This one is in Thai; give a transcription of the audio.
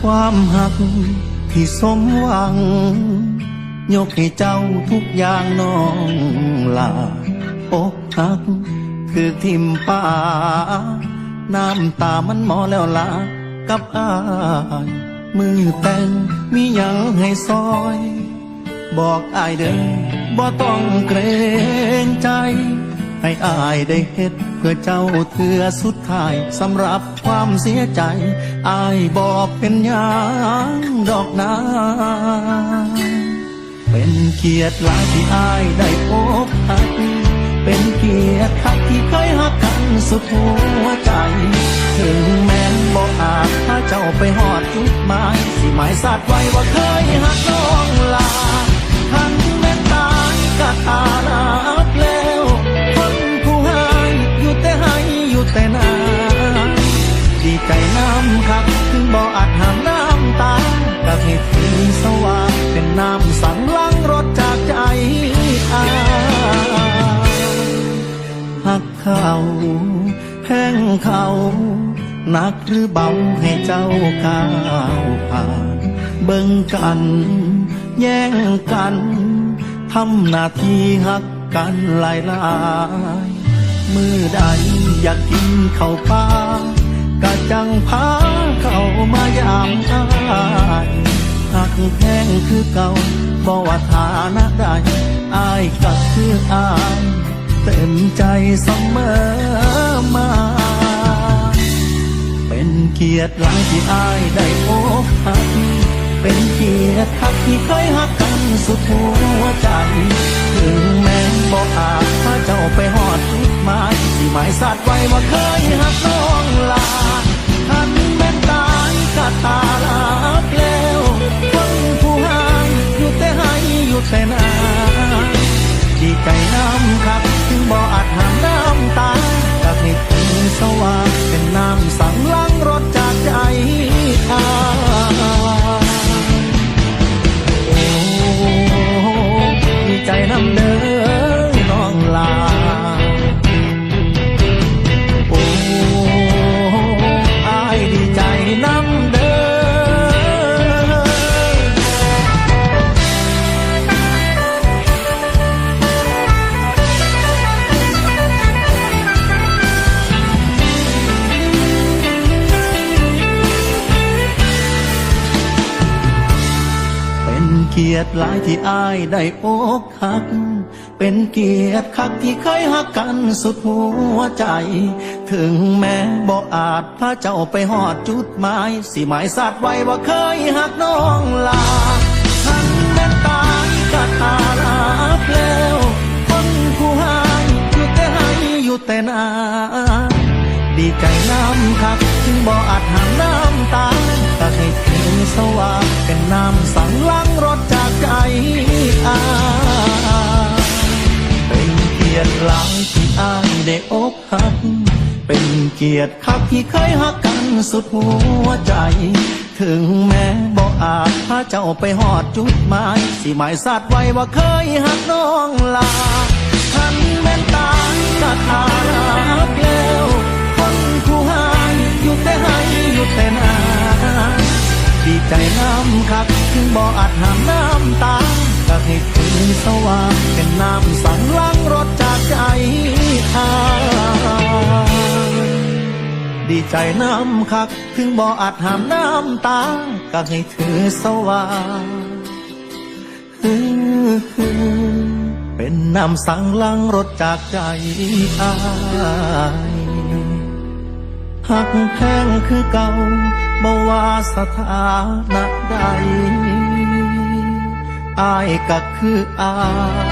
ความหักที่สมหวัง ยกให้เจ้าทุกอย่างน้องลาอกหัก คือทิมป่า น้ำตามันหมอแล้วลากับอายมือแต่งมียังให้ซอย บอกอายเด้อบ่ต้องเกรงใจ ให้อายได้เฮ็ดเพื่อเจ้าเถือสุดท้ายสำหรับความเสียใจ อายบอกเป็นยังดอกนาเป็นเกียรติหลายที่อายได้พบหักเป็นเกียรติคักที่เคยหักกันสุดหัวใจ ถึงแม้นบ่อาจถ้าเจ้าไปหอดจุดหมาย สิหมายสัตว์ไว้ว่าเคยหักน้อง แห้งเขาหนักหรือเบาให้เจ้าก้าวผ่านเบิ่งกัน แย่งกันทำหน้าที่หักกันหลายลายมือใดอยากกินเข้าปลากะจังพาเข้ามายามอายหักแพงคือเก่าบ่ว่าฐานะใดอายก็คืออาย เต็มใจเสมอมา เป็นเกียรติหลายที่อายได้พบหัก เป็นเกียรติคักที่เคยหักกันสุดหัวใจ ถึงแม้บอกอาจถ้าเจ้าไปหอดจุดหมายที่หมายสัตว์ไว้ว่าเคยหักน้องลาทันแม้นตายก็ตาลาแล้วคนผู้ให้อยู่แต่ให้อยู่แต่น ยรติหลายที่อายได้อกหัก เป็นเกียรติคักที่เคยหักกันสุดหัวใจ ถึงแม้บ่อาจพาเจ้าไปหอดจุดหมาย สิหมายสัตว์ไว้ว่าเคยหักน้องลาทันแม้นตายก็ตาลาแล้วคนผู้ให้อยู่แต่ให้อยู่แต่นาดีใจน้ำคักถึงบ่อาจห้ามน้ำตาก็ให้ถึงสว่างเป็นน้ำสั่งล้าง รถจากใจอาเป็นเกียรติหลายที่อายได้อกหัก เป็นเกียรติคักที่เคยหักกันสุดหัวใจ ถึงแม้บ่อาจพาเจ้าไปหอดจุดหมายสิหมายสัตว์ไว้ว่าเคยหักน้องลาทันแม่นตายก็ทารับแล้วคนผู้ให้อยู่แต่ให้อยู่แต่นา ใจน้ำคักถึงบ่อาจหามน้ำตาก็ให้ถึงสว่างเป็นน้ำสั่งล้างรถจากใจอาดีใจน้ำคักถึงบ่อาจหามน้ำตาก็ให้ถือสว่างเป็นน้ำสั่งล้างรถจากใจอาย หักแพงคือเก่าบ่ว่าสถานะใดอายก็คืออาย